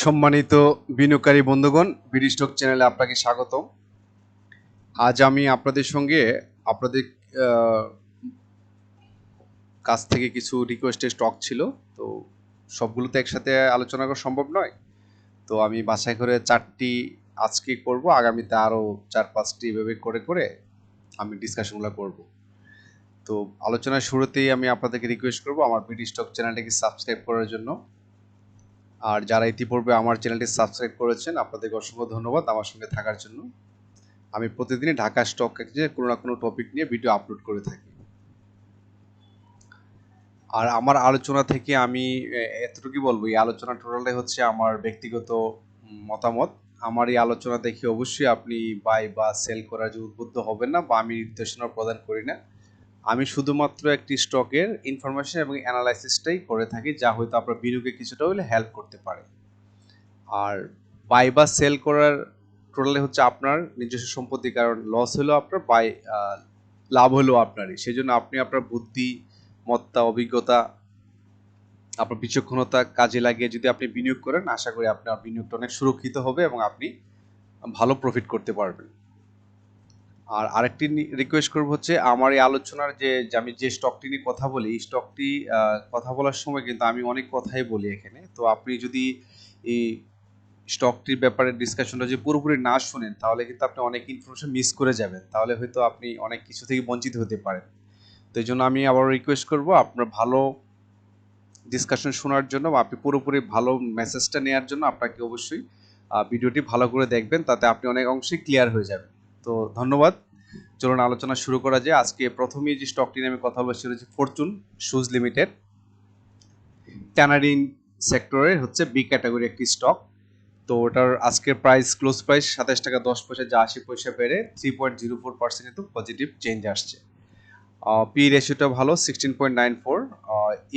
সম্মানিত বিনিয়োগকারী বন্ধুগণ, বিডি স্টক চ্যানেলে আপনাকে স্বাগতম। আজ আমি আপনাদের সঙ্গে আপনাদের কাছ থেকে কিছু রিকোয়েস্টের স্টক ছিল। তো সবগুলো তো একসাথে আলোচনা করা সম্ভব নয়। তো আমি বাছাই করে চারটি আজকে করব, আগামীতে আরও চার পাঁচটি এভাবে করে করে আমি ডিসকাশনগুলো করব। তো আলোচনার শুরুতেই আমি আপনাদেরকে রিকোয়েস্ট করব, আমার বিডি স্টক চ্যানেলটিকে সাবস্ক্রাইব করার জন্য। আর যারা ইতিপূর্বে আমার চ্যানেলটি সাবস্ক্রাইব করেছেন আপনাদেরকে অসংখ্য ধন্যবাদ আমার সঙ্গে থাকার জন্য। আমি প্রতিদিনই ঢাকা স্টক এক্সচেঞ্জে কোনো না কোনো টপিক নিয়ে ভিডিও আপলোড করে থাকি। আর আমার আলোচনা থেকে আমি এতটুকুই বলব, এই আলোচনা টোটালটাই হচ্ছে আমার ব্যক্তিগত মতামত। আমার এই আলোচনা দেখে অবশ্যই আপনি বাই বা সেল করার যে উদ্বুদ্ধ হবেন না বা আমি নির্দেশনা প্রদান করি না। আমি শুধুমাত্র একটি স্টকের ইনফরমেশন এবং অ্যানালাইসিসটাই করে থাকি, যা হয়তো আপনার বিনিয়োগে কিছুটা হলে হেল্প করতে পারে। আর বাই বা সেল করার টোটালি হচ্ছে আপনার নিজস্ব সম্পত্তি, কারণ লস হলো আপনার বাই লাভ হলো আপনারই। সেই জন্য আপনি আপনার বুদ্ধি, মত্তা, অভিজ্ঞতা, আপনার বিচক্ষণতা কাজে লাগিয়ে যদি আপনি বিনিয়োগ করেন, আশা করি আপনার বিনিয়োগটা অনেক সুরক্ষিত হবে এবং আপনি ভালো প্রফিট করতে পারবেন। আর আরেকটি রিকোয়েস্ট করব হচ্ছে, আমার এই আলোচনার যে আমি যে স্টকটি নিয়ে কথা বলি, এই স্টকটি কথা বলার সময় কিন্তু আমি অনেক কথাই বলি এখানে। তো আপনি যদি এই স্টকটির ব্যাপারে ডিসকাশনটা যে পুরোপুরি না শুনেন, তাহলে কিন্তু আপনি অনেক ইনফরমেশন মিস করে যাবেন। তাহলে হয়তো আপনি অনেক কিছু থেকে বঞ্চিত হতে পারেন। তো এই জন্য আমি আবার রিকোয়েস্ট করব, আপনার ভালো ডিসকাশন শোনার জন্য বা আপনি পুরোপুরি ভালো মেসেজটা নেওয়ার জন্য আপনাকে অবশ্যই ভিডিওটি ভালো করে দেখবেন, তাতে আপনি অনেক অংশেই ক্লিয়ার হয়ে যাবেন। তো ধন্যবাদ। চলুন আলোচনা শুরু করা যায় আজকে প্রথমেই যে স্টকটি নিয়ে আমি কথা বলব সেটা হচ্ছে ফরচুন শুজ লিমিটেড ট্যানারিন সেক্টরের হচ্ছে বি ক্যাটাগরি একটি স্টক তো ওটার আজকের প্রাইস ক্লোজ প্রাইস সাতাশ টাকা দশ পয়সা যা আশি পয়সা বেড়ে three point zero four percent কিন্তু পজিটিভ চেঞ্জ আসছে। পি রেশিওটা ভালো sixteen point nine four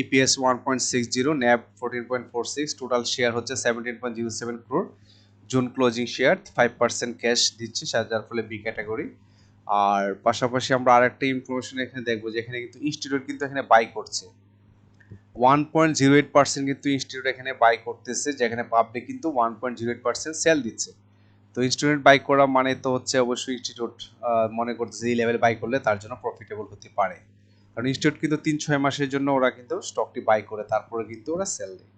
EPS one point six zero NAV fourteen point four six total share হচ্ছে seventeen point zero seven crore June closing share five percent cash দিচ্ছে যার ফলে B category আর পাশাপাশি আমরা আরেকটা ইনফরমেশন এখানে দেখব যে এখানে কিন্তু ইনস্টিটিউট কিন্তু এখানে বাই করছে। One point zero eight percent কিন্তু ইনস্টিটিউট এখানে বাই করতেছে, যেখানে পাবলিক কিন্তু one point zero eight percent sell দিচ্ছে। তো ইনস্টিটিউট বাই করা মানে তো হচ্ছে অবশ্যই ইনস্টিটিউট মনে করতেছে এই লেভেল বাই করলে তার জন্য প্রফিটেবল হতে পারে। কারণ ইনস্টিটিউট কিন্তু তিন ছয় মাসের জন্য ওরা কিন্তু স্টকটি বাই করে, তারপরে কিন্তু ওরা সেল দেয়।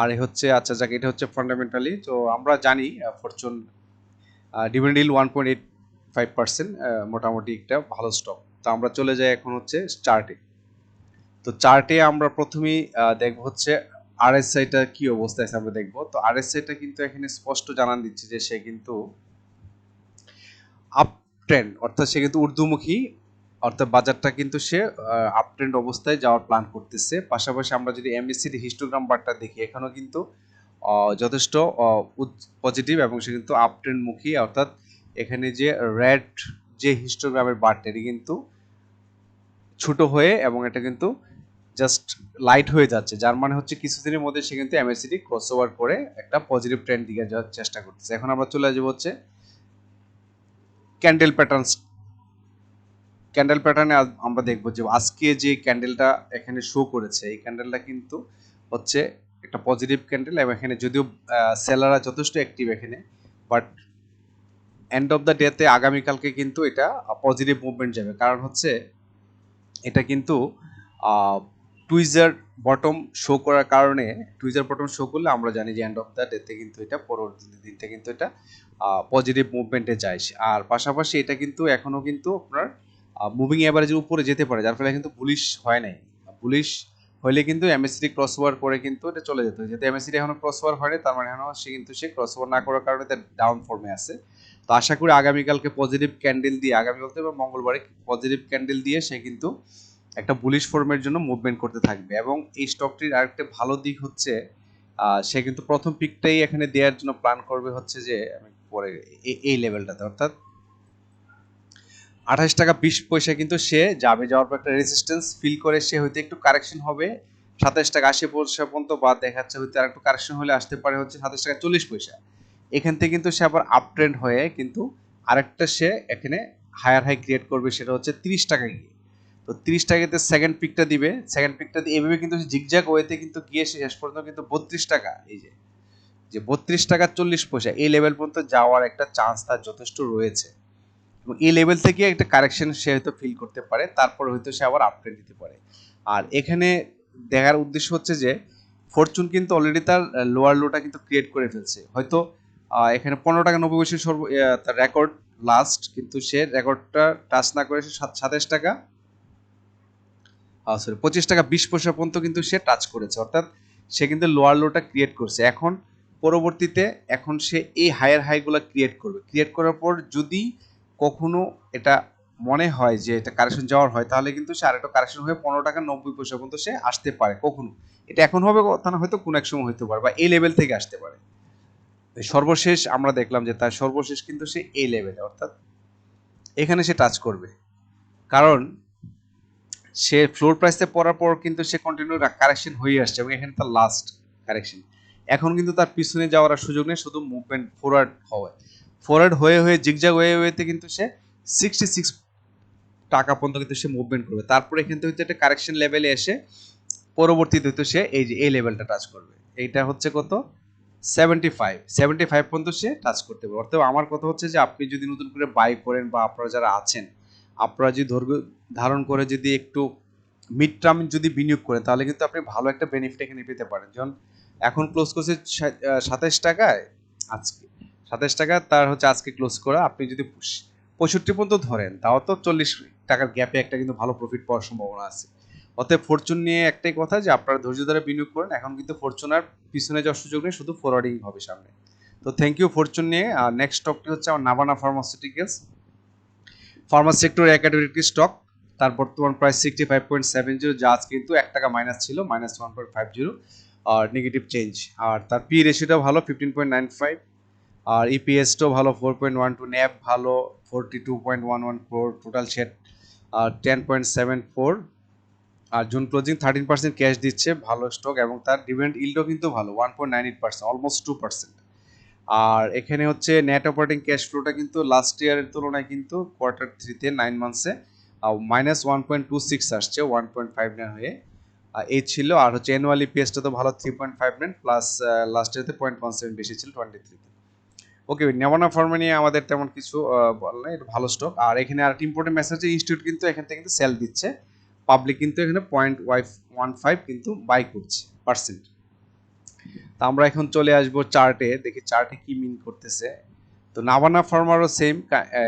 আর হচ্ছে আচ্ছা যাক, এটা হচ্ছে ফান্ডামেন্টালি তো আমরা জানি fortune dividend yield one point eight five percent মোটামুটি একটা ভালো স্টক তো আমরা চলে যাই এখন হচ্ছে চার্টে তো চার্টে আমরা প্রথমেই দেখব হচ্ছে আরএসআইটা কি অবস্থায় আছে আমরা দেখব। তো আর আরএসআইটা কিন্তু এখানে স্পষ্ট জানান দিচ্ছে যে সে কিন্তু আপ ট্রেন্ড অর্থাৎ সে কিন্তু ঊর্ধ্বমুখী অর্থাৎ বাজারটা কিন্তু সে আপ ট্রেন্ড অবস্থায় যাওয়ার প্ল্যান করতেছে। পাশাপাশি আমরা যদি এমএসসির হিস্টোগ্রাম বারটা দেখি, এখানেও কিন্তু যথেষ্ট পজিটিভ এবং সে কিন্তু আপ ট্রেন্ড মুখী। অর্থাৎ এখানে যে রেড যে হিস্টোগ্রামের বারটা এটি কিন্তু ছোট হয়ে এবং এটা কিন্তু জাস্ট লাইট হয়ে যাচ্ছে। যার মানে হচ্ছে কিছুদিনের মধ্যে সে কিন্তু এমএসসিটি ক্রস ওভার করে একটা পজিটিভ ট্রেন্ড দিকে যাওয়ার চেষ্টা করতেছে। এখন আমরা চলে যাব হচ্ছে ক্যান্ডেল প্যাটার্ন ক্যান্ডেল প্যাটার্নে আমরা দেখব যে আজকে যে ক্যান্ডেলটা এখানে শো করেছে, এই ক্যান্ডেলটা কিন্তু হচ্ছে একটা পজিটিভ ক্যান্ডেল এবং এখানে যদিও সেলাররা যথেষ্ট অ্যাক্টিভ এখানে বাট এন্ড অফ দ্য ডেতে আগামীকালকে কিন্তু এটা পজিটিভ মুভমেন্ট যাবে। কারণ হচ্ছে এটা কিন্তু টুইজার বটম শো করার কারণে টুইজার বটম শো করলে আমরা জানি যে এন্ড অফ দ্য ডেতে কিন্তু এটা পরবর্তী দিনতে কিন্তু এটা পজিটিভ মুভমেন্টে যায়। আর পাশাপাশি এটা কিন্তু এখনও কিন্তু আপনার মুভিং অ্যাভারেজের উপরে যেতে পারে, যার ফলে কিন্তু বুলিশ হয় নাই। বুলিশ হলে কিন্তু এমএসসিটি ক্রস ওভার করে কিন্তু এটা চলে যেত। যেহেতু এমএসসিটি এখনও ক্রস ওভার হয়নি, তার মানে এখনও সে কিন্তু সে ক্রস ওভার না করার কারণে তার ডাউন ফর্মে আছে। তো আশা করি আগামীকালকে পজিটিভ ক্যান্ডেল দিয়ে, আগামী বলতে এবং মঙ্গলবারে পজিটিভ ক্যান্ডেল দিয়ে সে কিন্তু একটা বুলিশ ফর্মের জন্য মুভমেন্ট করতে থাকবে। এবং এই স্টকটির আরেকটা ভালো দিক হচ্ছে সে কিন্তু প্রথম পিকটাই এখানে দেওয়ার জন্য প্ল্যান করবে হচ্ছে যে পরে এই লেভেলটাতে অর্থাৎ আঠাশ টাকা বিশ পয়সা কিন্তু সে যাবে, যাওয়ার পর একটা রেজিস্ট্যান্স ফিল করে, সে হয়তো একটু কারেকশন হবে। সাতাশ টাকা আশি পয়সা পর্যন্ত বা দেখাচ্ছে, হয়তো আর একটু কারেকশন হলে আসতে পারে হচ্ছে সাতাশ টাকা চল্লিশ পয়সা। এখান থেকে কিন্তু সে আবার আপ ট্রেন্ড হয়ে কিন্তু আরেকটা সে এখানে হায়ার হাই ক্রিয়েট করবে, সেটা হচ্ছে তিরিশ টাকা গিয়ে। তো তিরিশ টাকাতে সেকেন্ড পিকটা দিবে সেকেন্ড পিকটা দিয়ে এভাবে কিন্তু জিগজ্যাগ ওয়েতে কিন্তু গিয়ে সে শেষ পর্যন্ত কিন্তু বত্রিশ টাকা, এই যে যে বত্রিশ টাকা চল্লিশ পয়সা, এই লেভেল পর্যন্ত যাওয়ার একটা চান্স তার যথেষ্ট রয়েছে। এবং এই লেভেল থেকে একটা কারেকশন সে হয়তো ফিল করতে পারে, তারপর হয়তো সে আবার আপগ্রেড দিতে পারে। আর এখানে দেখার উদ্দেশ্য হচ্ছে যে ফরচুন কিন্তু অলরেডি তার লোয়ার লোটা কিন্তু ক্রিয়েট করে ফেলছে। হয়তো এখানে পনেরো টাকা নব্বই পয়সা সর্ব তার রেকর্ড লাস্ট কিন্তু সে রেকর্ডটা টাচ না করে সে সাত- সাতাশ টাকা সরি পঁচিশ টাকা বিশ পয়সা পর্যন্ত কিন্তু সে টাচ করেছে। অর্থাৎ সে কিন্তু লোয়ার লোটা ক্রিয়েট করছে। এখন পরবর্তীতে, এখন সে এই হায়ার হাইগুলো ক্রিয়েট করবে। ক্রিয়েট করার পর যদি কখনো এটা মনে হয় যে এটা কারেকশন যাওয়ার হয়, তাহলে কিন্তু সে আরেকটা কারেকশন হয়ে পনেরো টাকা নব্বই পয়সা পর্যন্ত সে আসতে পারে কখনো। এটা এখন হবে তা না, হয়তো কোনো এক সময় হতে পারে বা এই লেভেল থেকে আসতে পারে। সর্বশেষ আমরা দেখলাম যে তার সর্বশেষ কিন্তু সে এই লেভেলে অর্থাৎ এখানে সে টাচ করবে। কারণ সে ফ্লোর প্রাইসে পড়ার পর কিন্তু সে কন্টিনিউ কারেকশন হয়ে আসছে এবং এখানে তার লাস্ট কারেকশন এখন কিন্তু তার পিছনে যাওয়ার সুযোগ নেই, শুধু মুভমেন্ট ফরওয়ার্ড হওয়া ফরওয়ার্ড হয়ে হয়ে জিগজাগ হয়ে হয়েতে কিন্তু সে সিক্সটি সিক্স টাকা পর্যন্ত কিন্তু সে মুভমেন্ট করবে। তারপরে এখান থেকে একটা কারেকশন লেভেলে এসে পরবর্তীতে হয়তো সে এই যে, এই লেভেলটা টাচ করবে। এইটা হচ্ছে কত? সেভেন্টি ফাইভ সেভেন্টি ফাইভ পর্যন্ত সে টাচ করতে পারবে। অর্থাৎ আমার কথা হচ্ছে যে, আপনি যদি নতুন করে বাই করেন বা আপনারা যারা আছেন, আপনারা যদি ধৈর্য ধারণ করে যদি একটু মিড টার্ম যদি বিনিয়োগ করেন, তাহলে কিন্তু আপনি ভালো একটা বেনিফিট এখানে পেতে পারেন। যেমন এখন ক্লোজ করছে সাতাশ টাকায়, আজকে সাতাশ টাকা, তার হচ্ছে আজকে ক্লোজ করা। আপনি যদি পঁয়ষট্টি পর্যন্ত ধরেন, তাও তো চল্লিশ টাকার গ্যাপে একটা কিন্তু ভালো প্রফিট পাওয়ার সম্ভাবনা আছে। অতএব ফরচুন নিয়ে একটাই কথা যে, আপনারা ধৈর্য ধরে বিনিয়োগ করেন। এখন কিন্তু ফরচুনার পিছনে যাওয়ার সুযোগ নেই, শুধু ফরওয়ার্ডিং হবে সামনে। তো থ্যাংক ইউ ফরচুন নিয়ে। আর নেক্সট স্টকটি হচ্ছে আমার Navana pharmaceuticals pharma sector academic stock তার বর্তমান price sixty five point seven zero যা আজ কিন্তু এক টাকা মাইনাস ছিল minus one point five zero আর নেগেটিভ চেঞ্জ আর তার পি রেশিওটা ভালো ফিফটিন পয়েন্ট নাইন ফাইভ আর E ইপিএসটাও ভালো four point one two NAV ভালো forty two point one one four total share আর টেন পয়েন্ট সেভেন ফোর আর June closing thirteen percent cash দিচ্ছে, ভালো স্টক এবং তার ডিভিডেন্ড ইল্ডও কিন্তু ভালো one point nine eight percent almost two percent আর এখানে হচ্ছে নেট অপারেটিং ক্যাশ ফ্লোটা কিন্তু লাস্ট ইয়ারের তুলনায় কিন্তু কোয়ার্টার থ্রিতে nine মান্থসে minus one point two six আসছে ওয়ান পয়েন্ট ফাইভ নাইন হয়ে এই ছিল। আর হচ্ছে অ্যানুয়ালি পিএসটা তো ভালো three point five nine plus last ইয়ারতে point one seven বেশি ছিল টোয়েন্টি থ্রিতে ওকে নেওয়ানা ফার্মে নিয়ে আমাদের তেমন কিছু বলার নাই, এটা ভালো স্টক আর এখানে আর ইম্পর্টেন্ট মেসেজ ইনস্টিটিউট কিন্তু এখান থেকে কিন্তু সেল দিচ্ছে। পাবলিক কিন্তু এখানে পয়েন্ট ওয়াইফ ওয়ান ফাইভ কিন্তু বাই করছে পার্সেন্ট তা আমরা এখন চলে আসব চার্টে দেখি চার্টে কি মিন করতেছে। তো নাভানা ফার্মারও সেম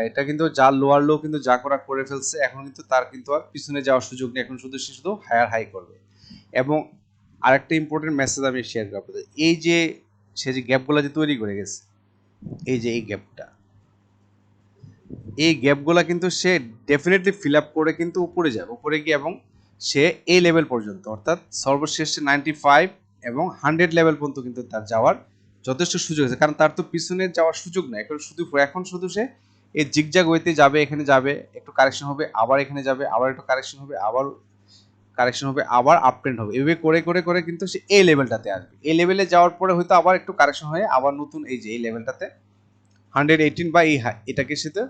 এটা কিন্তু যা লোয়ার লো কিন্তু যা করা করে ফেলছে, এখন কিন্তু তার কিন্তু আর পিছনে যাওয়ার সুযোগ নেই, এখন শুধু সে শুধু হায়ার হাই করবে। এবং আরেকটা ইম্পর্টেন্ট মেসেজ আমি শেয়ার করব। এই যে, সে যে গ্যাপগুলো যে তৈরি করে গেছে এই যে এই গ্যাপটা এই গ্যাপগুলো কিন্তু সে ডেফিনেটলি ফিল আপ করে কিন্তু উপরে যাবে। উপরে গিয়ে এবং সে এই লেভেল পর্যন্ত, অর্থাৎ সর্বশেষ নাইনটি ফাইভ এবং হান্ড্রেড লেভেল পর্যন্ত কিন্তু তার যাওয়ার যথেষ্ট সুযোগ আছে। কারণ তার তো পিছনে যাওয়ার সুযোগ নেই। এখন শুধু এখন শুধু সে এই জিগজাগ ওয়েতে যাবে, এখানে যাবে, একটু কারেকশন হবে, আবার এখানে যাবে, আবার একটু কারেকশন হবে, আবার কারেকশন হবে, আবার আপ ট্রেন্ড হবে। এভাবে করে করে করে কিন্তু সে এই লেভেলটাতে আসবে। এই লেভেলে যাওয়ার পরে হয়তো আবার একটু কারেকশন হয়ে আবার নতুন এই যে, এই লেভেলটাতে হান্ড্রেড এইটিন বা এই হাই এটাকে সে তো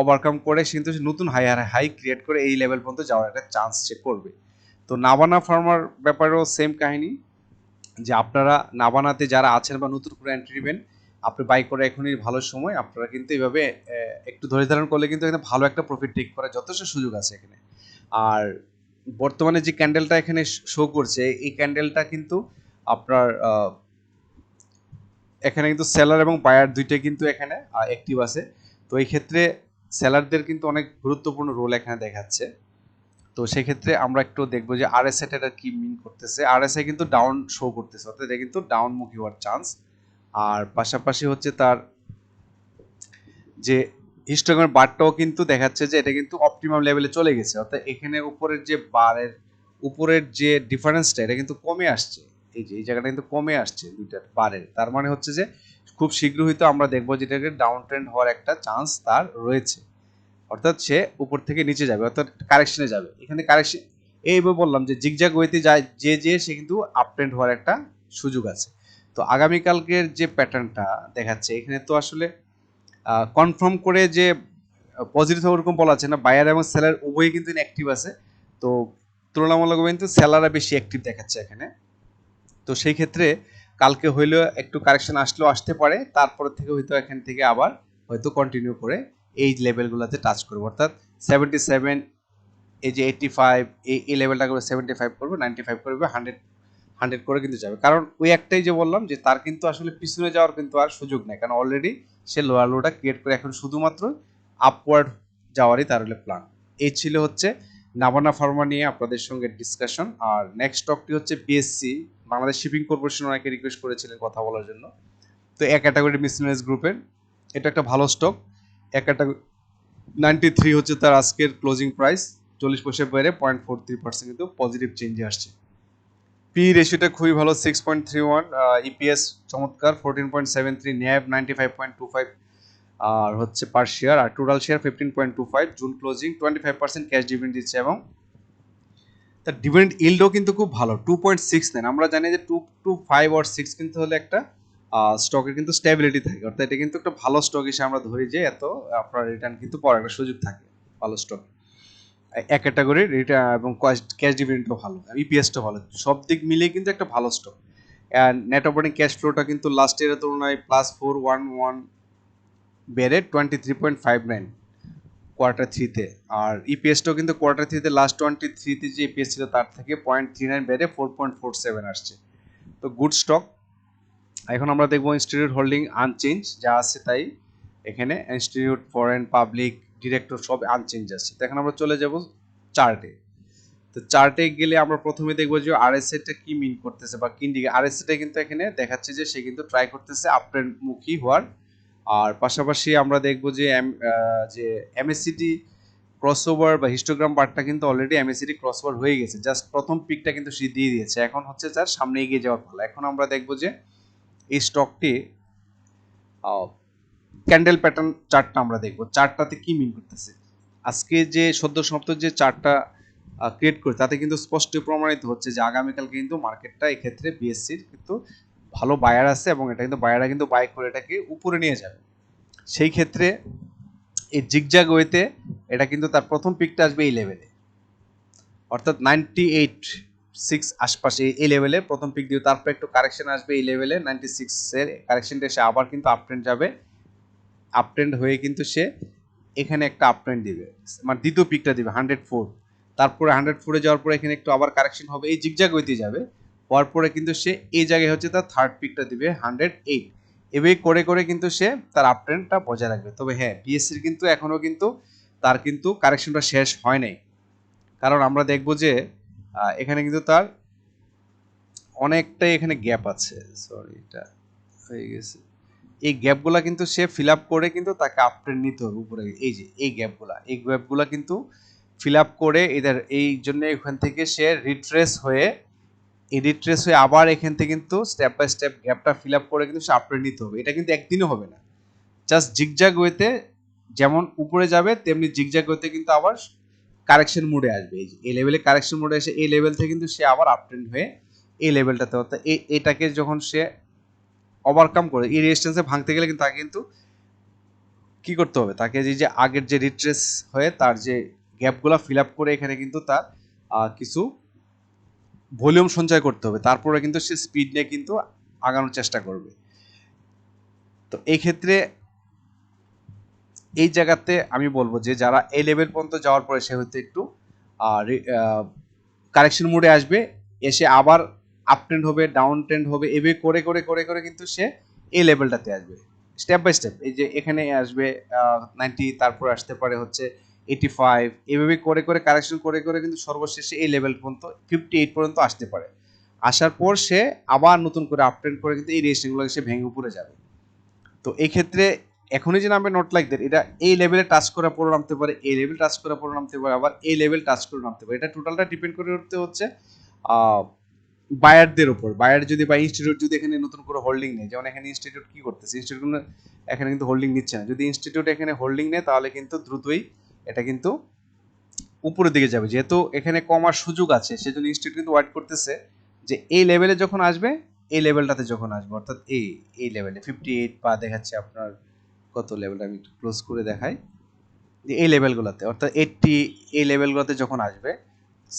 ওভারকাম করে সে কিন্তু নতুন হাই হাই ক্রিয়েট করে এই লেভেল পর্যন্ত যাওয়ার একটা চান্স সে করবে। তো নাবানা ফার্মার ব্যাপারেও সেম কাহিনী, যে আপনারা নাবানাতে যারা আছেন বা নতুন করে এন্ট্রি নেবেন, আপনি বাই করে এখনই ভালো সময়, আপনারা কিন্তু এইভাবে একটু ধরে ধারণ করলে কিন্তু এখানে ভালো একটা প্রফিট টেক করার যথেষ্ট সুযোগ আছে এখানে। আর বর্তমানে যে ক্যান্ডেলটা এখানে শো করছে, এই ক্যান্ডেলটা কিন্তু আপনার এখানে কিন্তু সেলার এবং বায়ার দুইটাই কিন্তু এখানে অ্যাক্টিভ আছে। তো এই ক্ষেত্রে সেলারদের কিন্তু অনেক গুরুত্বপূর্ণ রোল এখানে দেখাচ্ছে। তো সেক্ষেত্রে আমরা একটু দেখব যে আর এস এটা কি মিন করতেছে। আর এস কিন্তু ডাউন শো করতেছে, অর্থাৎ এটা কিন্তু ডাউন মুখী হওয়ার চান্স আর পাশাপাশি হচ্ছে তার যে হিস্টোগ্রামের বারটাও কিন্তু দেখাচ্ছে যে এটা কিন্তু অপটিমাম লেভেলে চলে গেছে। অর্থাৎ এখানে উপরের যে বারের উপরের যে ডিফারেন্সটা এটা কিন্তু কমে আসছে। এই যে, এই জায়গাটা কিন্তু কমে আসছে দুইটার বারের তার মানে হচ্ছে যে, খুব শীঘ্র হয়তো আমরা দেখব যেটাকে ডাউন ট্রেন্ড হওয়ার একটা চান্স তার রয়েছে। অর্থাৎ সে উপর থেকে নিচে যাবে, অর্থাৎ কারেকশনে যাবে। এখানে কারেকশন এইভাবে বললাম যে জিগজাগ ওয়েতে যায়, যে যে সে কিন্তু আপ ট্রেন্ড হওয়ার একটা সুযোগ আছে। তো আগামীকালকের যে প্যাটার্নটা দেখাচ্ছে, এখানে তো আসলে কনফার্ম করে যে পজিটিভ হবে ওরকম বলা আছে না বায়ার এবং সেলার উভয়ই কিন্তু অ্যাক্টিভ আছে। তো তুলনামূলকভাবে কিন্তু সেলাররা বেশি অ্যাক্টিভ দেখাচ্ছে এখানে। তো সেই ক্ষেত্রে কালকে হইলেও একটু কারেকশন আসলেও আসতে পারে, তারপর থেকে হয়তো এখান থেকে আবার হয়তো কন্টিনিউ করে এই লেভেলগুলোতে টাচ করব। অর্থাৎ সেভেন্টি সেভেন এই যে এইটটি ফাইভ এই লেভেলটা করে সেভেন্টি ফাইভ করবে নাইনটি ফাইভ করবে হান্ড্রেড হান্ড্রেড করে কিন্তু যাবে। কারণ ওই একটাই যে বললাম যে তার কিন্তু আসলে পিছনে যাওয়ার কিন্তু আর সুযোগ নেই। কারণ অলরেডি সে লোয়ার লোটা ক্রিয়েট করে এখন শুধুমাত্র আপওয়ার্ড যাওয়ারই তার হলে প্ল্যান এই ছিল হচ্ছে নাবানা ফার্মা নিয়ে আপনাদের সঙ্গে ডিসকাশন আর নেক্সট টকটি হচ্ছে বিএসসি বাংলাদেশ শিপিং কর্পোরেশন অনেকে রিকোয়েস্ট করেছিলেন কথা বলার জন্য। তো এক ক্যাটাগরি মিসলিনিয়াস গ্রুপের এটা একটা ভালো স্টক এক ক্যাটাগরি নাইনটি থ্রি হচ্ছে তার আজকের ক্লোজিং প্রাইস চল্লিশ পয়সা বেড়ে পয়েন্ট ফোর থ্রি পার্সেন্ট কিন্তু পজিটিভ চেঞ্জে আসছে। পি রেশিওটা খুবই ভালো six point three one EPS চমৎকার fourteen point seven three NAV ninety five point two five আর হচ্ছে পার শেয়ার আর total share fifteen point two five June closing twenty five percent cash dividend দিচ্ছে এবং তার dividend ইল্ডও কিন্তু খুব ভালো two point six নেন। আমরা জানি যে টু টু ফাইভ আর সিক্স কিন্তু হলে একটা স্টকের কিন্তু স্টেবিলিটি থাকে। অর্থাৎ এটা কিন্তু একটা ভালো স্টক হিসেবে আমরা ধরি যে এত আপনার রিটার্ন কিন্তু পড়ার একটা সুযোগ থাকে, ভালো স্টক এক ক্যাটাগরির রিটার্ন এবং ক্যাশ ডিভিডেন্টও ভালো। ইপিএসটা ভালো। সব দিক মিলিয়ে কিন্তু একটা ভালো স্টক নেট অপারেটিং ক্যাশ ফ্লোটা কিন্তু লাস্ট ইয়ারের তুলনায় প্লাস ফোর ওয়ান ওয়ান বেড়ে twenty three point five nine quarter থ্রিতে আর ইপিএসটাও কিন্তু কোয়ার্টার থ্রিতে লাস্ট টোয়েন্টি থ্রিতে যে ইপিএস ছিল তার থেকে পয়েন্ট থ্রি নাইন বেড়ে ফোর পয়েন্ট ফোর সেভেন আসছে। তো গুড স্টক এখন আমরা দেখব ইনস্টিটিউট হোল্ডিং আনচেঞ্জ যা আছে তাই এখানে ইনস্টিটিউট ফরেন পাবলিক ডিরেক্টর সব আনচেঞ্জ আছে। তো এখন আমরা চলে যাব চার্টে তো চার্টে গেলে আমরা প্রথমে দেখব যে আরএসএটা কি মিন করতেছে বা কিন্ডি আরএসএটা কিন্তু এখানে দেখাচ্ছে যে সে কিন্তু ট্রাই করতেছে আপট্রেন্ড মুখী হওয়ার। আর পাশাপাশি আমরা দেখব যে যে এমএসসিটি ক্রসওভার বা হিস্টোগ্রাম পার্টটা কিন্তু অলরেডি এমএসসিটি ক্রসওভার হয়ে গেছে। জাস্ট প্রথম পিকটা কিন্তু সে দিয়ে দিয়েছে। এখন হচ্ছে যার সামনে এগিয়ে যাওয়ার ফলে এখন আমরা দেখব যে এই স্টকটি ক্যান্ডেল প্যাটার্ন চার্টটা আমরা দেখব। চার্টটাতে কি মিন করতেছে? আজকে যে সদ্য সমাপ্ত যে চার্টটা ক্রিয়েট করে, তাতে কিন্তু স্পষ্ট প্রমাণিত হচ্ছে যে আগামীকাল কিন্তু মার্কেটটা এক্ষেত্রে বিএসসির কিন্তু ভালো বায়ার আছে এবং এটা কিন্তু বায়াররা কিন্তু বাই করে এটাকে উপরে নিয়ে যাবে। সেই ক্ষেত্রে এই জিগজাগ ওয়েতে এটা কিন্তু তার প্রথম পিকটা আসবে এই লেভেলে অর্থাৎ নাইনটি এইট সিক্স আশপাশে এই লেভেলে প্রথম পিক দিয়ে তারপর একটু কারেকশন আসবে এই লেভেলে নাইনটি সিক্সের কারেকশনটা এসে আবার কিন্তু আপট্রেন্ড যাবে। আপট্রেন্ড হয়ে কিন্তু সে এখানে একটা আপট্রেন্ড দিবে। মানে দ্বিতীয় পিকটা দিবে হান্ড্রেড ফোর তারপরে হান্ড্রেড ফোরে যাওয়ার পরে এখানে একটু আবার কারেকশন হবে, এই জিগজাগ হইতে যাবে। হওয়ার পরে কিন্তু সে এই জায়গায় হচ্ছে তার থার্ড পিকটা দিবে হান্ড্রেড এইট এভাবে করে করে কিন্তু সে তার আপট্রেন্ডটা বজায় রাখবে। তবে হ্যাঁ বিএসসির কিন্তু এখনও কিন্তু তার কিন্তু কারেকশনটা শেষ হয় নাই। কারণ আমরা দেখব যে এখানে কিন্তু তার অনেকটাই এখানে গ্যাপ আছে। সরি এটা হয়ে গেছে। এই গ্যাপগুলা কিন্তু সে ফিল আপ করে কিন্তু তাকে আপট্রেন্ড নিতে হবে উপরে। এই যে, এই গ্যাপগুলা এই গ্যাপগুলা কিন্তু ফিল আপ করে এদের এই জন্য এখান থেকে সে রিট্রেস হয়ে, এই রিট্রেস হয়ে আবার এখান থেকে কিন্তু স্টেপ বাই স্টেপ গ্যাপটা ফিল আপ করে কিন্তু সে আপট্রেন্ড নিতে হবে। এটা কিন্তু একদিনও হবে না। জাস্ট জিগজাগ ওয়েতে যেমন উপরে যাবে, তেমনি জিগজাগ ওয়েতে কিন্তু আবার কারেকশন মোডে আসবে। এই যে, এই লেভেলে কারেকশন মোডে এসে এই লেভেল থেকে কিন্তু সে আবার আপট্রেন্ড হয়ে এই লেভেলটাতে অর্থাৎ এটাকে যখন সে ওভারকাম করে, এই রেজিস্ট্যান্সে ভাঙতে গেলে কিন্তু তাকে কিন্তু কি করতে হবে? তাকে যে যে আগের যে রিট্রেস হয়ে তার যে গ্যাপগুলো ফিল আপ করে এখানে কিন্তু তার কিছু ভলিউম সঞ্চয় করতে হবে। তারপরে কিন্তু সে স্পিড নিয়ে কিন্তু আগানোর চেষ্টা করবে। তো এই ক্ষেত্রে এই জায়গাতে আমি বলব যে, যারা এই লেভেল পর্যন্ত যাওয়ার পরে সে হয়তো একটু কারেকশন মোডে আসবে, এসে আবার আপ ট্রেন্ড হবে ডাউন ট্রেন্ড হবে, এভাবে করে করে করে করে কিন্তু সে এই লেভেলটাতে আসবে। স্টেপ বাই স্টেপ এই যে এখানে আসবে নাইনটি তারপরে আসতে পারে হচ্ছে এইটি ফাইভ এভাবে করে করে কারেকশন করে করে কিন্তু সর্বশেষে এই লেভেল পর্যন্ত ফিফটি এইট পর্যন্ত আসতে পারে। আসার পর সে আবার নতুন করে আপ ট্রেন্ড করে কিন্তু এই রেজিস্ট্রেশনগুলোকে সে ভেঙে উপরে যাবে। তো এই ক্ষেত্রে এখনই যে নামবে নোট লাইক দ্যাট এটা এই লেভেলে টাচ করা পরে নামতে পারে, এই লেভেল টাচ করা পরে নামতে পারে, আবার এই লেভেল টাচ করে নামতে পারে। এটা টোটালটা ডিপেন্ড করে উঠতে হচ্ছে বায়ারদের উপর, বায়ার যদি বা ইনস্টিটিউট যদি এখানে নতুন করে হোল্ডিং নেয়, যেমন এখানে ইনস্টিটিউট কি করতেছে? ইনস্টিটিউট এখানে কিন্তু হোল্ডিং নিচ্ছে না। যদি ইনস্টিটিউট এখানে হোল্ডিং নেয়, তাহলে কিন্তু দ্রুতই এটা কিন্তু উপরের দিকে যাবে। যেহেতু এখানে কমার সুযোগ আছে, সেজন্য ইনস্টিটিউট কিন্তু ওয়াইট করতেছে যে এই লেভেলে যখন আসবে, এই লেভেলটাতে যখন আসবে, অর্থাৎ এই এই লেভেলে ফিফটি এইট বা দেখাচ্ছে আপনার কত লেভেলটা আমি একটু ক্লোজ করে দেখাই। যে এই লেভেলগুলোতে অর্থাৎ এইটটি এই লেভেলগুলোতে যখন আসবে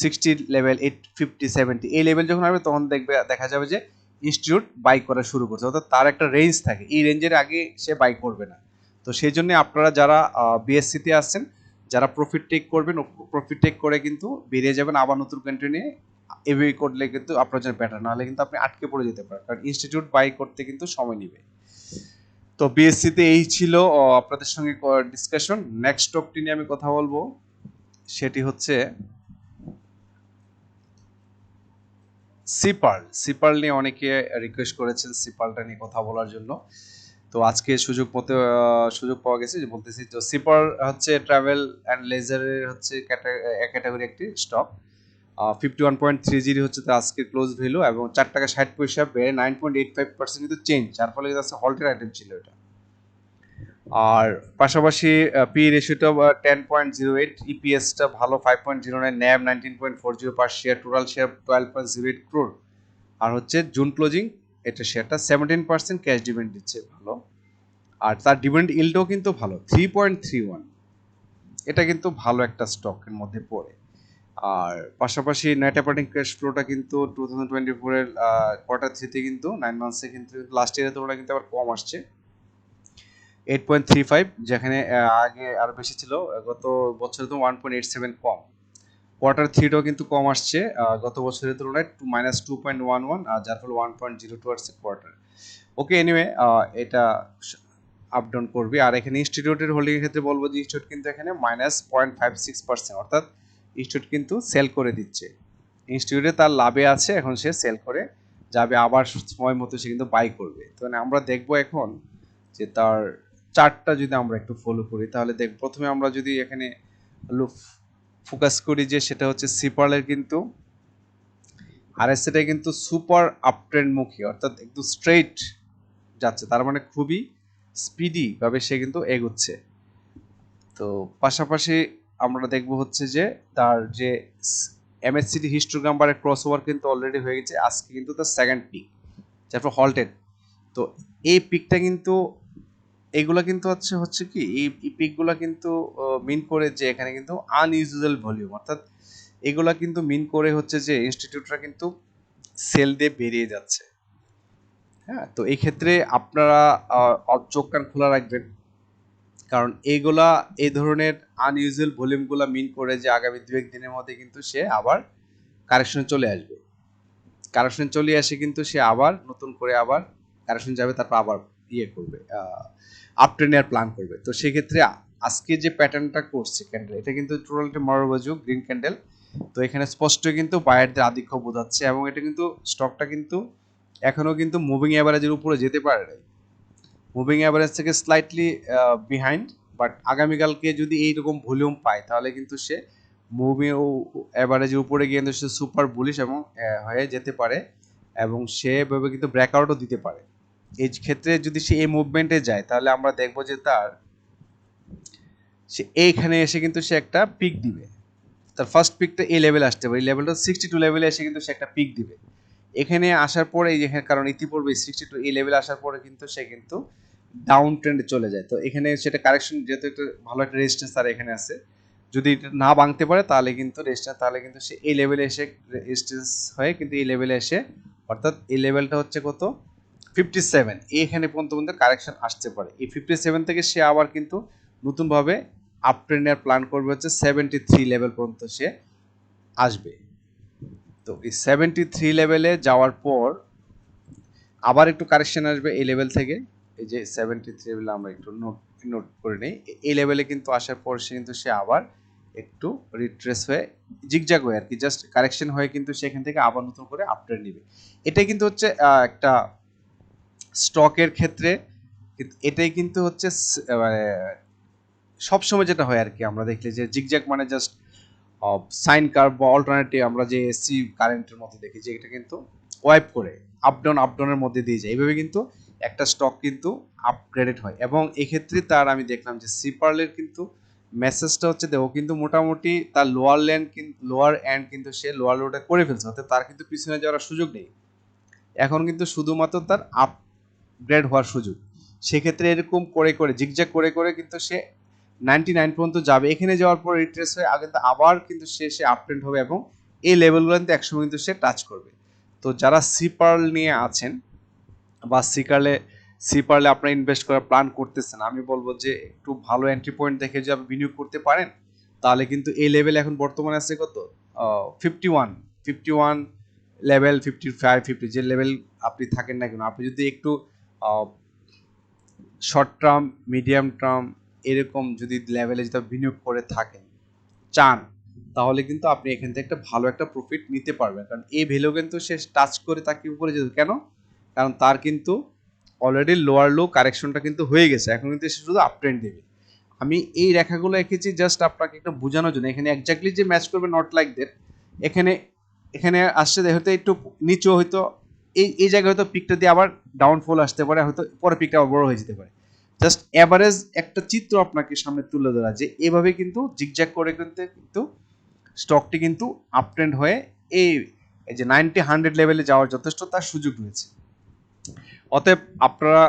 sixty level, eight fifty, seventy, এই লেভেল যখন আসবে, তখন দেখবে, দেখা যাবে যে ইনস্টিটিউট বাই করা শুরু করছে। অর্থাৎ তার একটা রেঞ্জ থাকে। এই রেঞ্জের আগে সে বাই করবে না। তো সেই জন্য আপনারা যারা বিএসসিতে আসছেন, যারা প্রফিট টেক করবেন প্রফিট টেক করে কিন্তু বেরিয়ে যাবেন আবার নতুন কন্ট্রি নিয়ে, এভাবে করলে কিন্তু আপনার জন্য বেটার নাহলে কিন্তু আপনি আটকে পড়ে যেতে পারেন, কারণ ইনস্টিটিউট বাই করতে কিন্তু সময় নেবে। তো বিএসসিতে এই ছিল আপনাদের সঙ্গে ডিসকাশন নেক্সট টপটি নিয়ে আমি কথা বলব। সেটি হচ্ছে সিপার্ল সিপার্ল নিয়ে অনেকে রিকোয়েস্ট করেছেন সিপার্লটা নিয়ে কথা বলার জন্য। তো আজকে সুযোগ আহ, সুযোগ পাওয়া গেছে যে বলতেছি তো সিপার হচ্ছে ট্রাভেল অ্যান্ড লেজারের হচ্ছে ক্যাটাগরি একটি stock fifty one point three zero হচ্ছে তার আজকে ক্লোজ ভ্যালু এবং চার টাকা ষাট পয়সা বেড়ে nine point eight five percent কিন্তু চেঞ্জ যার ফলে কিন্তু হল্টের আইটেম ছিল এটা। আর পাশাপাশি পি রেশিওটা টেন পয়েন্ট জিরো এইট ইপিএসটা ভালো five point zero nine NAV nineteen point four zero per share total share twelve point zero eight crore আর হচ্ছে জুন ক্লোজিং এটা শেয়ারটা সেভেন্টিন পার্সেন্ট ক্যাশ ডিভিডেন্ড দিচ্ছে, ভালো। আর তার ডিভিডেন্ড ইল্ডও কিন্তু ভালো থ্রি পয়েন্ট থ্রি ওয়ান এটা কিন্তু ভালো একটা স্টকের মধ্যে পড়ে। আর পাশাপাশি নেট অপারেটিং ক্যাশ ফ্লোটা কিন্তু টু থাউজেন্ড টোয়েন্টি ফোরের কোয়ার্টার থ্রিতে কিন্তু নাইন মান্থসে কিন্তু লাস্ট ইয়ারের তুলনায় কিন্তু আবার কম আসছে। এইট পয়েন্ট থ্রি ফাইভ যেখানে আগে আরও বেশি ছিল, গত বছরে তো ওয়ান পয়েন্ট এইট সেভেন কম। কোয়ার্টার থ্রিটাও কিন্তু কম আসছে গত বছরের তুলনায় two minus two point one one আর যার ফলে ওয়ান পয়েন্ট জিরো টু আসছে কোয়ার্টার ওকে এনিওয়ে এটা আপ ডাউন করবে। আর এখানে ইনস্টিটিউটের হোল্ডিং এর ক্ষেত্রে বলব যে ইনস্টিটিউট কিন্তু এখানে minus point five six percent অর্থাৎ ইনস্টিটিউট কিন্তু সেল করে দিচ্ছে। ইনস্টিটিউটে তার লাভে আছে, এখন সে সেল করে যাবে, আবার সময় মতো সে কিন্তু বাই করবে। তো মানে আমরা দেখব এখন যে তার চার্টটা যদি আমরা একটু ফলো করি, তাহলে দেখ, প্রথমে আমরা যদি এখানে ফোকাস করি যে সেটা হচ্ছে সিপার্লের কিন্তু আরএসএটা কিন্তু সুপার আপট্রেন্ড মুখী অর্থাৎ একটু স্ট্রেইট যাচ্ছে। তার মানে খুবই স্পিডি ভাবে সে কিন্তু এগোচ্ছে। তো পাশাপাশি আমরা দেখব হচ্ছে যে তার যে এমএসসিডি হিস্টোগ্রাম বারের ক্রস ওভার কিন্তু অলরেডি হয়ে গেছে। আজকে কিন্তু তার সেকেন্ড পিক তারপর হল্টেড তো এই পিকটা কিন্তু এগুলা কিন্তু হচ্ছে হচ্ছে কি, এই পিকগুলা কিন্তু মিন করে যে এখানে কিন্তু আনইউজুয়াল ভলিউম অর্থাৎ এগুলা কিন্তু মিন করে হচ্ছে যে ইনস্টিটিউটরা কিন্তু সেল দিয়ে বেরিয়ে যাচ্ছে। হ্যাঁ তো এই ক্ষেত্রে আপনারা চোখ কান খোলা রাখবেন। কারণ এগুলা, এই ধরনের আনইউজুয়াল ভলিউমগুলো মিন করে যে আগামী দু, এক দিনের মধ্যে কিন্তু সে আবার কারেকশনে চলে আসবে। কারেকশন চলে আসে কিন্তু সে আবার নতুন করে আবার কারেকশন যাবে, তারপর আবার ইয়ে করবে আপট্রেনের প্ল্যান করবে। তো সেক্ষেত্রে আজকে যে প্যাটার্নটা করছে ক্যান্ডেল এটা কিন্তু টোটাল একটা মরবাজু গ্রিন ক্যান্ডেল তো এখানে স্পষ্ট কিন্তু বায়ারদের আধিক্য বোঝাচ্ছে এবং এটা কিন্তু স্টকটা কিন্তু এখনও কিন্তু মুভিং অ্যাভারেজের উপরে যেতে পারে নাই। মুভিং অ্যাভারেজ থেকে স্লাইটলি বিহাইন্ড বাট আগামীকালকে যদি এইরকম ভলিউম পায়, তাহলে কিন্তু সে মুভিং অ্যাভারেজের উপরে গিয়ে কিন্তু সে সুপার বুলিশ এবং হয়ে যেতে পারে এবং সে এভাবে কিন্তু ব্রেকআউটও দিতে পারে। এই ক্ষেত্রে যদি সে এই মুভমেন্টে যায়, তাহলে আমরা দেখব যে তার, সে এইখানে এসে কিন্তু সে একটা পিক দিবে। তার ফার্স্ট পিকটা এই লেভেলে আসতে পারে। এই লেভেলটা সিক্সটি টু লেভেলে এসে কিন্তু সে একটা পিক দিবে। এখানে আসার পরে, এই যেখানে কারণ ইতিপূর্বে সিক্সটি টু এই লেভেলে আসার পরে কিন্তু সে কিন্তু ডাউন ট্রেন্ডে চলে যায়। তো এখানে সেটা কারেকশন যেহেতু একটা ভালো একটা রেজিস্ট্যান্স তার এখানে আছে। যদি এটা না ভাঙতে পারে, তাহলে কিন্তু রেজিস্ট্যান্স তাহলে কিন্তু সে এই লেভেলে এসে রেজিস্ট্যান্স হয়ে কিন্তু এই লেভেলে এসে, অর্থাৎ এই লেভেলটা হচ্ছে কত? ফিফটি সেভেন এইখানে পর্যন্ত কিন্তু কারেকশন আসতে পারে। এই ফিফটি সেভেন থেকে সে আবার কিন্তু নতুনভাবে আপ ট্রেন্ডের প্ল্যান করবে হচ্ছে সেভেন্টি থ্রি লেভেল পর্যন্ত সে আসবে। তো এই সেভেন্টি থ্রি লেভেলে যাওয়ার পর আবার একটু কারেকশন আসবে এই লেভেল থেকে। এই যে সেভেন্টি থ্রি লেভেলে আমরা একটু নোট নোট করে নিই। এই লেভেলে কিন্তু আসার পর সে কিন্তু সে আবার একটু রিট্রেস হয়ে জিগজাগ হয়ে আর কি জাস্ট কারেকশন হয়ে কিন্তু সেখান থেকে আবার নতুন করে আপডেট নেবে। এটাই কিন্তু হচ্ছে একটা স্টকের ক্ষেত্রে এটাই কিন্তু হচ্ছে মানে সবসময় যেটা হয় আর কি আমরা দেখলে যে জিগজ্যাগ মানে জাস্ট সাইন কার্ভ বা অল্টারনেটিভ আমরা যে এসি কারেন্টের মধ্যে দেখি, যে এটা কিন্তু ওয়াইপ করে আপ ডাউন আপ ডাউনের মধ্যে দিয়ে যায়। এইভাবে কিন্তু একটা স্টক কিন্তু আপগ্রেডেড হয়। এবং এক্ষেত্রে তার আমি দেখলাম যে সিপার্লের কিন্তু মেসেজটা হচ্ছে দেখো কিন্তু মোটামুটি তার লোয়ার ল্যান্ড লোয়ার অ্যান্ড কিন্তু সে লোয়ার লোটা করে ফেলছে। অর্থাৎ তার কিন্তু পিছনে যাওয়ার সুযোগ নেই। এখন কিন্তু শুধুমাত্র তার আপগ্রেড হওয়ার সুযোগ। সেক্ষেত্রে এরকম করে করে জিগজ্যাগ করে করে কিন্তু সে নাইনটি নাইন পর্যন্ত যাবে। এখানে যাওয়ার পর রিট্রেস হয়ে আগে আবার কিন্তু সে সে আপট্রেন্ড হবে এবং এই লেভেলগুলো কিন্তু একসময় কিন্তু সে টাচ করবে। তো যারা সিপার্ল নিয়ে আছেন বা সিকালে সিপার্লে আপনারা ইনভেস্ট করার প্ল্যান করতেছেন, আমি বলব যে একটু ভালো এন্ট্রি পয়েন্ট দেখে যদি আপনি বিনিয়োগ করতে পারেন, তাহলে কিন্তু এই লেভেল এখন বর্তমানে আছে কত? Fifty one fifty one level fifty five fifty যে লেভেল আপনি থাকেন না কেন। আপনি যদি একটু শর্ট টার্ম মিডিয়াম টার্ম এরকম যদি লেভেলে যদি বিনিয়োগ করে থাকেন, চান, তাহলে কিন্তু আপনি এখান থেকে একটা ভালো একটা প্রফিট নিতে পারবেন। কারণ এই ভ্যালু কিন্তু সে টাচ করে তাকে উপরে যেত কেন? কারণ তার কিন্তু অলরেডি লোয়ার লো কারেকশনটা কিন্তু হয়ে গেছে। এখন কিন্তু সে শুধু আপ ট্রেন্ড দেবে। আমি এই রেখাগুলো এঁকেছি জাস্ট আপনাকে একটু বোঝানোর জন্য। এখানে এক্স্যাক্টলি যে ম্যাচ করবে নট লাইক দের এখানে এখানে আসছে হয়তো একটু নিচু হয়তো এই এই জায়গায় হয়তো পিকটা দিয়ে আবার ডাউনফল আসতে পারে, হয়তো পরে পিকটা আবার বড় হয়ে যেতে পারে। জাস্ট অ্যাভারেজ একটা চিত্র আপনাকে সামনে তুলে ধরা, যে এভাবে কিন্তু জিগজ্যাগ করে কিন্তু কিন্তু স্টকটি কিন্তু আপ ট্রেন্ড হয়ে এই যে নাইনটি হান্ড্রেড লেভেলে যাওয়ার যথেষ্ট তার সুযোগ রয়েছে। অতএব আপনারা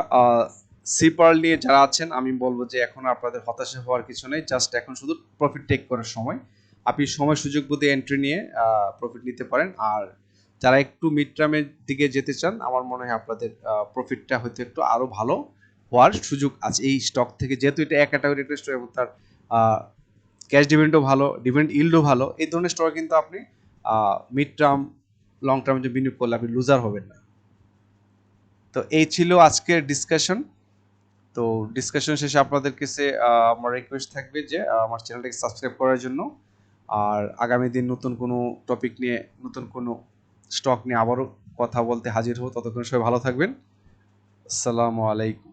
সিপার নিয়ে যারা আছেন, আমি বলব যে এখন আপনাদের হতাশা হওয়ার কিছু নেই জাস্ট এখন শুধু প্রফিট টেক করার সময়। আপনি সময় সুযোগ বুঝে এন্ট্রি নিয়ে প্রফিট নিতে পারেন, আর যারা একটু মিড টার্মের দিকে যেতে চান, আমার মনে হয় আপনাদের প্রফিটটা হয়তো একটু আরও ভালো হওয়ার সুযোগ আছে এই স্টক থেকে। যেহেতু এটা এক ক্যাটাগরি একটা স্টক এবং তার ক্যাশ ডিভিডেন্টও ভালো ডিভিডেন্ট ইল্ডও ভালো, এই ধরনের স্টক কিন্তু আপনি মিড টার্ম লং টার্মে যে বিনিয়োগ করলে আপনি লুজার হবেন না। তো এই ছিল আজকের ডিসকাশন তো ডিসকাশন শেষে আপনাদের কাছে আমার রিকোয়েস্ট থাকবে যে আমার চ্যানেলটাকে সাবস্ক্রাইব করার জন্য। আর আগামী দিন নতুন কোনো টপিক নিয়ে, নতুন কোনো স্টক নিয়ে আবারও কথা বলতে হাজির হব। ততক্ষণ সবাই ভালো থাকবেন। আসসালামু আলাইকুম।